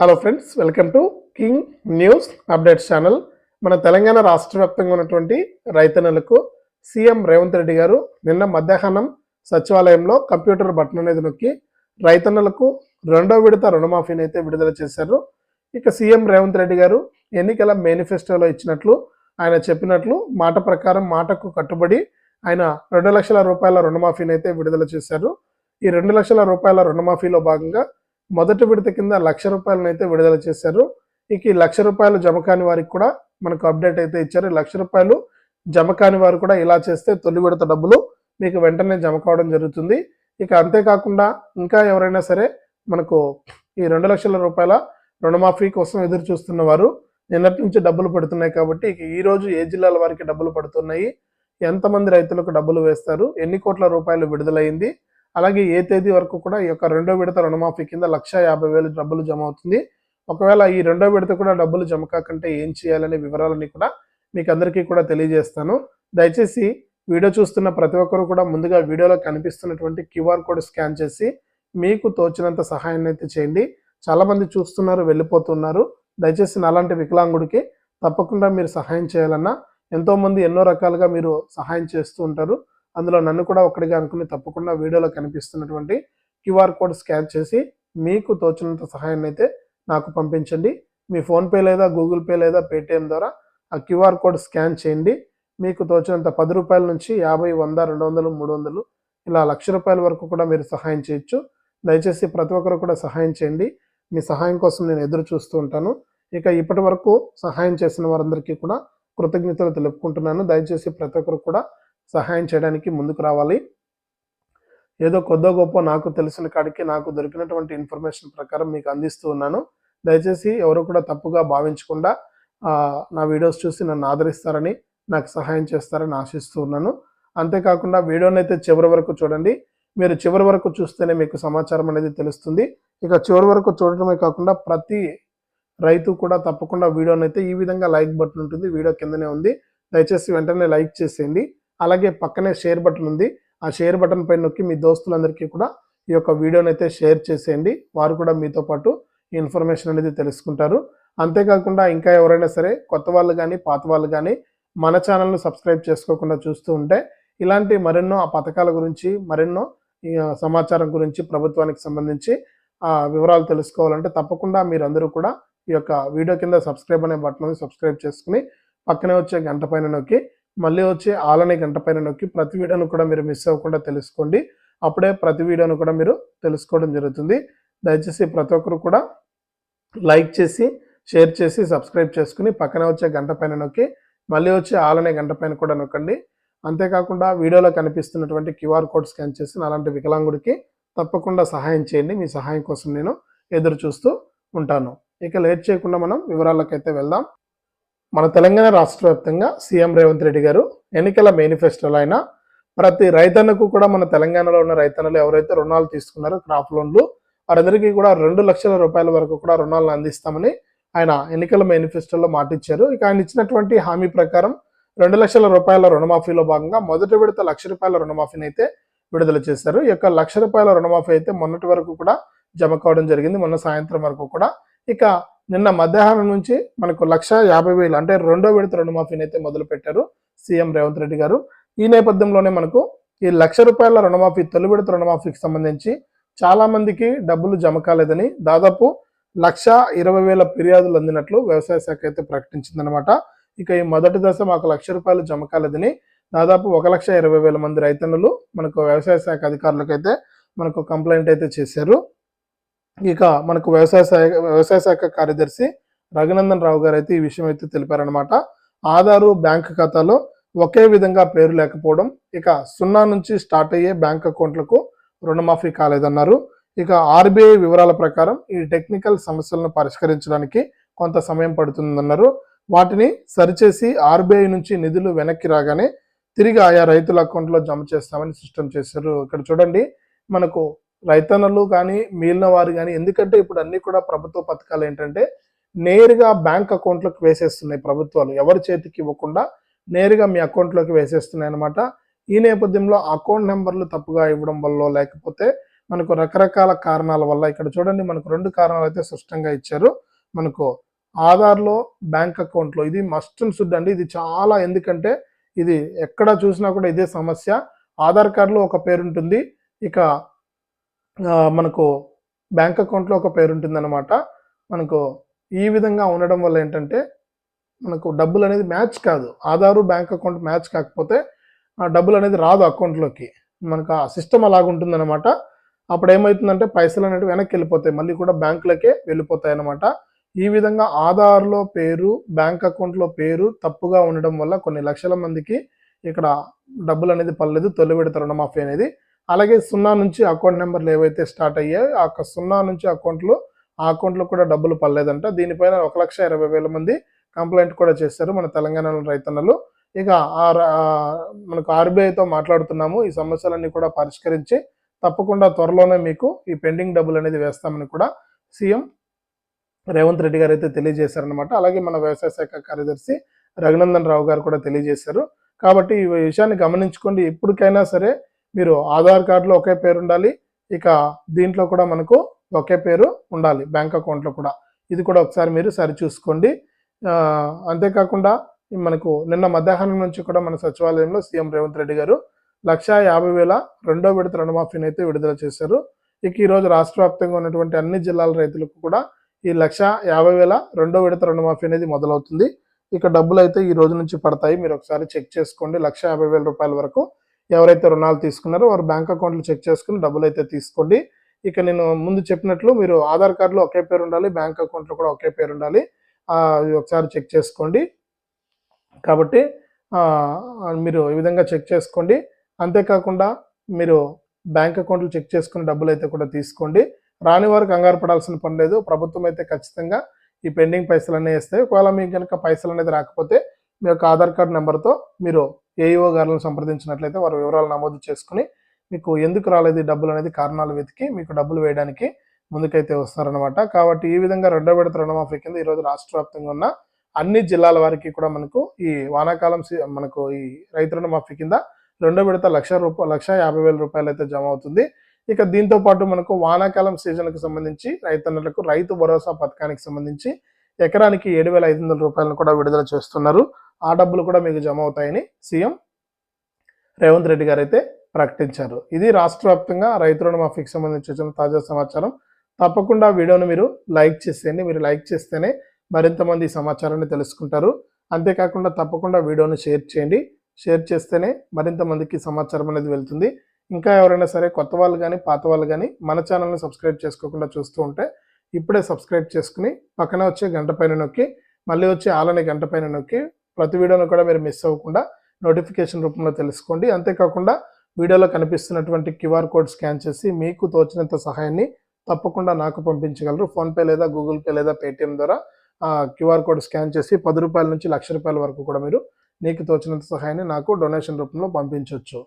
Hello friends welcome to King News updates channel మన తెలంగాణ రాష్ట్ర వ్యాప్తంగా ఉన్నటువంటి రైతన్నలకు సీఎం రేవంత్ రెడ్డి గారు నిన్న మధ్యాహ్నం సచివాలయంలో కంప్యూటర్ బటన్ అనేది నొక్కి రైతన్నలకు రెండో విడత రుణమాఫీని అయితే విడుదల చేశారు. ఇక సీఎం రేవంత్ రెడ్డి గారు ఎన్నికల మేనిఫెస్టోలో ఇచ్చినట్లు ఆయన చెప్పినట్లు మాట ప్రకారం మాటకు కట్టుబడి ఆయన రెండు లక్షల రూపాయల రుణమాఫీని అయితే విడుదల చేశారు. ఈ రెండు లక్షల రూపాయల రుణమాఫీలో భాగంగా మొదటి విడత కింద లక్ష రూపాయలనైతే విడుదల చేశారు. ఇక ఈ లక్ష రూపాయలు జమ కాని వారికి కూడా మనకు అప్డేట్ అయితే ఇచ్చారు. లక్ష రూపాయలు జమ కాని వారు కూడా ఇలా చేస్తే తొలి విడత డబ్బులు మీకు వెంటనే జమ కావడం జరుగుతుంది. ఇక అంతేకాకుండా ఇంకా ఎవరైనా సరే మనకు ఈ రెండు లక్షల రూపాయల రుణమాఫీ కోసం ఎదురు చూస్తున్న వారు నిన్నటి నుంచి డబ్బులు పడుతున్నాయి కాబట్టి ఇక ఈ రోజు ఏ జిల్లాల వారికి డబ్బులు పడుతున్నాయి? ఎంతమంది రైతులకు డబ్బులు వేస్తారు? ఎన్ని కోట్ల రూపాయలు విడుదలైంది? అలాగే ఏ తేదీ వరకు కూడా ఈ యొక్క రెండో విడత రుణమాఫీ కింద లక్ష యాభై వేలు డబ్బులు జమ అవుతుంది. ఒకవేళ ఈ రెండో విడత కూడా డబ్బులు జమ కాకుంటే ఏం చేయాలనే వివరాలని కూడా మీకు అందరికీ కూడా తెలియజేస్తాను. దయచేసి వీడియో చూస్తున్న ప్రతి ఒక్కరు కూడా ముందుగా వీడియోలో కనిపిస్తున్నటువంటి క్యూఆర్ కోడ్ స్కాన్ చేసి మీకు తోచినంత సహాయాన్ని అయితే చేయండి. చాలామంది చూస్తున్నారు వెళ్ళిపోతున్నారు. దయచేసి నాలాంటి వికలాంగుడికి తప్పకుండా మీరు సహాయం చేయాలన్నా ఎంతోమంది ఎన్నో రకాలుగా మీరు సహాయం చేస్తూ ఉంటారు. అందులో నన్ను కూడా ఒక్కడిగా అనుకుని తప్పకుండా వీడియోలో కనిపిస్తున్నటువంటి క్యూఆర్ కోడ్ స్కాన్ చేసి మీకు తోచినంత సహాయాన్ని అయితే నాకు పంపించండి. మీ ఫోన్పే లేదా గూగుల్ పే లేదా పేటిఎం ద్వారా ఆ క్యూఆర్ కోడ్ స్కాన్ చేయండి. మీకు తోచినంత పది రూపాయల నుంచి యాభై వంద రెండు వందలు మూడు వందలు ఇలా లక్ష రూపాయల వరకు కూడా మీరు సహాయం చేయొచ్చు. దయచేసి ప్రతి ఒక్కరు కూడా సహాయం చేయండి. మీ సహాయం కోసం నేను ఎదురు చూస్తూ ఉంటాను. ఇక ఇప్పటి వరకు సహాయం చేసిన వారందరికీ కూడా కృతజ్ఞతలు తెలుపుకుంటున్నాను. దయచేసి ప్రతి ఒక్కరు కూడా సహాయం చేయడానికి ముందుకు రావాలి. ఏదో కొద్దో గొప్ప నాకు తెలిసిన కాడికి నాకు దొరికినటువంటి ఇన్ఫర్మేషన్ ప్రకారం మీకు అందిస్తూ ఉన్నాను. దయచేసి ఎవరు కూడా తప్పుగా భావించకుండా నా వీడియోస్ చూసి నన్ను ఆదరిస్తారని నాకు సహాయం చేస్తారని ఆశిస్తూ ఉన్నాను. అంతేకాకుండా వీడియోని అయితే చివరి వరకు చూడండి. మీరు చివరి వరకు చూస్తేనే మీకు సమాచారం అనేది తెలుస్తుంది. ఇక చివరి వరకు చూడటమే కాకుండా ప్రతి రైతు కూడా తప్పకుండా వీడియోని అయితే ఈ విధంగా లైక్ బటన్ ఉంటుంది. వీడియో కిందనే ఉంది. దయచేసి వెంటనే లైక్ చేసేయండి. అలాగే పక్కనే షేర్ బటన్ ఉంది. ఆ షేర్ బటన్ పైన నొక్కి మీ దోస్తులందరికీ కూడా ఈ యొక్క వీడియోని అయితే షేర్ చేసేయండి. వారు కూడా మీతో పాటు ఈ ఇన్ఫర్మేషన్ అనేది తెలుసుకుంటారు. అంతేకాకుండా ఇంకా ఎవరైనా సరే కొత్త వాళ్ళు కానీ పాత వాళ్ళు కానీ మన ఛానల్ను సబ్స్క్రైబ్ చేసుకోకుండా చూస్తూ ఉంటే ఇలాంటి మరెన్నో ఆ పథకాల గురించి మరెన్నో ఈ, సమాచారం గురించి ప్రభుత్వానికి సంబంధించి ఆ వివరాలు తెలుసుకోవాలంటే తప్పకుండా మీరందరూ కూడా ఈ యొక్క వీడియో కింద సబ్స్క్రైబ్ అనే బటన్ సబ్స్క్రైబ్ చేసుకుని పక్కనే వచ్చే గంట పైన నొక్కి మళ్ళీ వచ్చే ఆలనే గంట పైన నొక్కి ప్రతి వీడియోను కూడా మీరు మిస్ అవ్వకుండా తెలుసుకోండి. అప్పుడే ప్రతి వీడియోను కూడా మీరు తెలుసుకోవడం జరుగుతుంది. దయచేసి ప్రతి ఒక్కరు కూడా లైక్ చేసి షేర్ చేసి సబ్స్క్రైబ్ చేసుకుని పక్కన వచ్చే గంట పైన నొక్కి మళ్ళీ వచ్చే ఆలనే గంట పైన కూడా నొక్కండి. అంతేకాకుండా వీడియోలో కనిపిస్తున్నటువంటి క్యూఆర్ కోడ్ స్కాన్ చేసి అలాంటి వికలాంగుడికి తప్పకుండా సహాయం చేయండి. మీ సహాయం కోసం నేను ఎదురు చూస్తూ ఉంటాను. ఇక లేట్ చేయకుండా మనం వివరాలకైతే వెళ్దాం. మన తెలంగాణ రాష్ట్ర వ్యాప్తంగా సీఎం రేవంత్ రెడ్డి గారు ఎన్నికల మేనిఫెస్టోలో అయినా ప్రతి రైతన్నకు కూడా మన తెలంగాణలో ఉన్న రైతన్నలు ఎవరైతే రుణాలు తీసుకున్నారో క్రాప్ లోన్లు వారందరికీ కూడా రెండు లక్షల రూపాయల వరకు కూడా రుణాలను అందిస్తామని ఆయన ఎన్నికల మేనిఫెస్టోలో మాటిచ్చారు. ఇక ఆయన ఇచ్చినటువంటి హామీ ప్రకారం రెండు లక్షల రూపాయల రుణమాఫీలో భాగంగా మొదటి విడత లక్ష రూపాయల రుణమాఫీని అయితే విడుదల చేశారు. ఈ యొక్క లక్ష రూపాయల రుణమాఫీ అయితే మొన్నటి వరకు కూడా జమ కావడం జరిగింది. మొన్న సాయంత్రం వరకు కూడా. ఇక నిన్న మధ్యాహ్నం నుంచి మనకు లక్ష యాభై వేలు అంటే రెండో విడత రుణమాఫీని అయితే మొదలు పెట్టారు సీఎం రేవంత్ రెడ్డి గారు. ఈ నేపథ్యంలోనే మనకు ఈ లక్ష రూపాయల రుణమాఫీ తొలి విడత రుణమాఫీకి సంబంధించి చాలా మందికి డబ్బులు జమ కాలేదని దాదాపు లక్ష ఇరవై వేల ఫిర్యాదులు అందినట్లు వ్యవసాయ శాఖ అయితే ప్రకటించిందనమాట ఇక ఈ మొదటి దశ మాకు లక్ష రూపాయలు జమ కాలేదని దాదాపు ఒక లక్ష ఇరవై వేల మంది రైతన్నులు మనకు వ్యవసాయ శాఖ అధికారులకు అయితే మనకు కంప్లైంట్ అయితే చేశారు. ఇక మనకు వ్యవసాయ శాఖ వ్యవసాయ శాఖ కార్యదర్శి రఘునందన్ రావు గారు అయితే ఈ విషయం అయితే తెలిపారనమాట ఆధారు బ్యాంక్ ఖాతాలో ఒకే విధంగా పేరు లేకపోవడం ఇక సున్నా నుంచి స్టార్ట్ అయ్యే బ్యాంక్ అకౌంట్లకు రుణమాఫీ కాలేదన్నారు. ఇక ఆర్బీఐ వివరాల ప్రకారం ఈ టెక్నికల్ సమస్యలను పరిష్కరించడానికి కొంత సమయం పడుతుందన్నారు. వాటిని సరిచేసి ఆర్బీఐ నుంచి నిధులు వెనక్కి రాగానే తిరిగి ఆయా రైతుల అకౌంట్లో జమ చేస్తామని స్పష్టం చేశారు. ఇక్కడ చూడండి మనకు రైతన్నలు కానీ మిగిలిన వారు కానీ ఎందుకంటే ఇప్పుడు అన్ని కూడా ప్రభుత్వ పథకాలు ఏంటంటే నేరుగా బ్యాంక్ అకౌంట్లోకి వేసేస్తున్నాయి ప్రభుత్వాలు. ఎవరి చేతికి ఇవ్వకుండా నేరుగా మీ అకౌంట్లోకి వేసేస్తున్నాయి అనమాట ఈ నేపథ్యంలో అకౌంట్ నెంబర్లు తప్పుగా ఇవ్వడం వల్ల లేకపోతే మనకు రకరకాల కారణాల వల్ల ఇక్కడ చూడండి మనకు రెండు కారణాలు అయితే స్పష్టంగా ఇచ్చారు. మనకు ఆధార్లో బ్యాంక్ అకౌంట్లో ఇది మస్ట్ అండ్ షుడ్ అండి. ఇది చాలా ఎందుకంటే ఇది ఎక్కడ చూసినా కూడా ఇదే సమస్య. ఆధార్ కార్డులో ఒక పేరు ఉంటుంది. ఇక మనకు బ్యాంక్ అకౌంట్లో ఒక పేరు ఉంటుందన్నమాట మనకు ఈ విధంగా ఉండడం వల్ల ఏంటంటే మనకు డబ్బులు అనేది మ్యాచ్ కాదు. ఆధారు బ్యాంక్ అకౌంట్ మ్యాచ్ కాకపోతే ఆ డబ్బులు అనేది రాదు అకౌంట్లోకి. మనకు ఆ సిస్టమ్ అలాగుంటుందన్నమాట అప్పుడు ఏమవుతుందంటే పైసలు అనేవి వెనక్కి వెళ్ళిపోతాయి. మళ్ళీ కూడా బ్యాంకులకే వెళ్ళిపోతాయి అనమాట ఈ విధంగా ఆధార్లో పేరు బ్యాంక్ అకౌంట్లో పేరు తప్పుగా ఉండడం వల్ల కొన్ని లక్షల మందికి ఇక్కడ డబ్బులు అనేది పర్లేదు తొలి విడత రుణమాఫీ అనేది. అలాగే సున్నా నుంచి అకౌంట్ నెంబర్లు ఏవైతే స్టార్ట్ అయ్యాయో ఆ యొక్క సున్నా నుంచి అకౌంట్లో ఆ అకౌంట్లో కూడా డబ్బులు పర్లేదంట దీనిపైన ఒక లక్ష ఇరవై వేల మంది కంప్లైంట్ కూడా చేశారు మన తెలంగాణలో రైతన్నలు. ఇక ఆ మనకు ఆర్బీఐతో మాట్లాడుతున్నాము. ఈ సమస్యలన్నీ కూడా పరిష్కరించి తప్పకుండా త్వరలోనే మీకు ఈ పెండింగ్ డబ్బులు అనేది వేస్తామని కూడా సీఎం రేవంత్ రెడ్డి గారు అయితే తెలియజేశారనమాట అలాగే మన వ్యవసాయ శాఖ కార్యదర్శి రఘునందన్ రావు గారు కూడా తెలియజేశారు. కాబట్టి ఈ విషయాన్ని గమనించుకోండి. ఇప్పటికైనా సరే మీరు ఆధార్ కార్డులో ఒకే పేరు ఉండాలి ఇక దీంట్లో కూడా మనకు ఒకే పేరు ఉండాలి బ్యాంక్ అకౌంట్లో కూడా. ఇది కూడా ఒకసారి మీరు సరిచూసుకోండి అంతేకాకుండా మనకు నిన్న మధ్యాహ్నం నుంచి కూడా మన సచివాలయంలో సీఎం రేవంత్ రెడ్డి గారు లక్షా యాభై వేల రెండో విడత రుణమాఫీని అయితే విడుదల చేశారు. ఇక ఈరోజు రాష్ట్ర వ్యాప్తంగా ఉన్నటువంటి అన్ని జిల్లాల రైతులకు కూడా ఈ లక్ష యాభై వేల రెండో విడత రుణమాఫీ అనేది మొదలవుతుంది. ఇక డబ్బులు అయితే ఈ రోజు నుంచి పడతాయి. మీరు ఒకసారి చెక్ చేసుకోండి. లక్ష యాభై వేల రూపాయల వరకు ఎవరైతే రుణాలు తీసుకున్నారో వారు బ్యాంక్ అకౌంట్లు చెక్ చేసుకుని డబ్బులు అయితే తీసుకోండి. ఇక నేను ముందు చెప్పినట్లు మీరు ఆధార్ కార్డులో ఒకే పేరు ఉండాలి బ్యాంక్ అకౌంట్లో కూడా ఒకే పేరు ఉండాలి. ఒకసారి చెక్ చేసుకోండి. కాబట్టి మీరు ఈ విధంగా చెక్ చేసుకోండి. అంతేకాకుండా మీరు బ్యాంక్ అకౌంట్లు చెక్ చేసుకుని డబ్బులు అయితే కూడా తీసుకోండి. రాని వారు కంగారు పడాల్సిన పని లేదు. ప్రభుత్వం అయితే ఖచ్చితంగా ఈ పెండింగ్ పైసలు అనేవి వేస్తాయి ఒకవేళ మీకు కనుక పైసలు అనేది రాకపోతే మీ యొక్క ఆధార్ కార్డు నెంబర్తో మీరు ఏఈఓ గారిని సంప్రదించినట్లయితే వారి వివరాలు నమోదు చేసుకుని మీకు ఎందుకు రాలేదు డబ్బులు అనేది కారణాలు వెతికి మీకు డబ్బులు వేయడానికి ముందుకైతే వస్తారనమాట కాబట్టి ఈ విధంగా రెండో విడత రుణమాఫీ కింద ఈరోజు రాష్ట్ర వ్యాప్తంగా ఉన్న అన్ని జిల్లాల వారికి కూడా మనకు ఈ వానాకాలం మనకు ఈ రైతు రుణమాఫీ కింద రెండో విడత లక్ష రూపాయ లక్ష యాభై వేల రూపాయలు అయితే జమ అవుతుంది. ఇక దీంతో పాటు మనకు వానాకాలం సీజన్కు సంబంధించి రైతన్నలకు రైతు భరోసా పథకానికి సంబంధించి ఎకరానికి ఏడు వేల ఐదు వందల రూపాయలను కూడా విడుదల చేస్తున్నారు. ఆ డబ్బులు కూడా మీకు జమ అవుతాయని సీఎం రేవంత్ రెడ్డి గారు అయితే ప్రకటించారు. ఇది రాష్ట్ర వ్యాప్తంగా రైతు రుణమాఫీకి సంబంధించి వచ్చిన తాజా సమాచారం. తప్పకుండా వీడియోను మీరు లైక్ చేసేయండి. మీరు లైక్ చేస్తేనే మరింత మంది ఈ సమాచారాన్ని తెలుసుకుంటారు. అంతేకాకుండా తప్పకుండా వీడియోను షేర్ చేయండి. షేర్ చేస్తేనే మరింత మందికి సమాచారం అనేది వెళ్తుంది. ఇంకా ఎవరైనా సరే కొత్త వాళ్ళు కానీ పాత వాళ్ళు కానీ మన ఛానల్ని సబ్స్క్రైబ్ చేసుకోకుండా చూస్తూ ఉంటే ఇప్పుడే సబ్స్క్రైబ్ చేసుకుని పక్కన వచ్చే గంట పైన నొక్కి మళ్ళీ వచ్చే ఆలనే గంట పైన నొక్కి ప్రతి వీడియోను కూడా మీరు మిస్ అవ్వకుండా నోటిఫికేషన్ రూపంలో తెలుసుకోండి. అంతేకాకుండా వీడియోలో కనిపిస్తున్నటువంటి క్యూఆర్ కోడ్ స్కాన్ చేసి మీకు తోచినంత సహాయాన్ని తప్పకుండా నాకు పంపించగలరు. ఫోన్పే లేదా గూగుల్ పే లేదా పేటిఎం ద్వారా ఆ క్యూఆర్ కోడ్ స్కాన్ చేసి పది రూపాయల నుంచి లక్ష రూపాయల వరకు కూడా మీరు నీకు తోచినంత సహాయాన్ని నాకు డొనేషన్ రూపంలో పంపించవచ్చు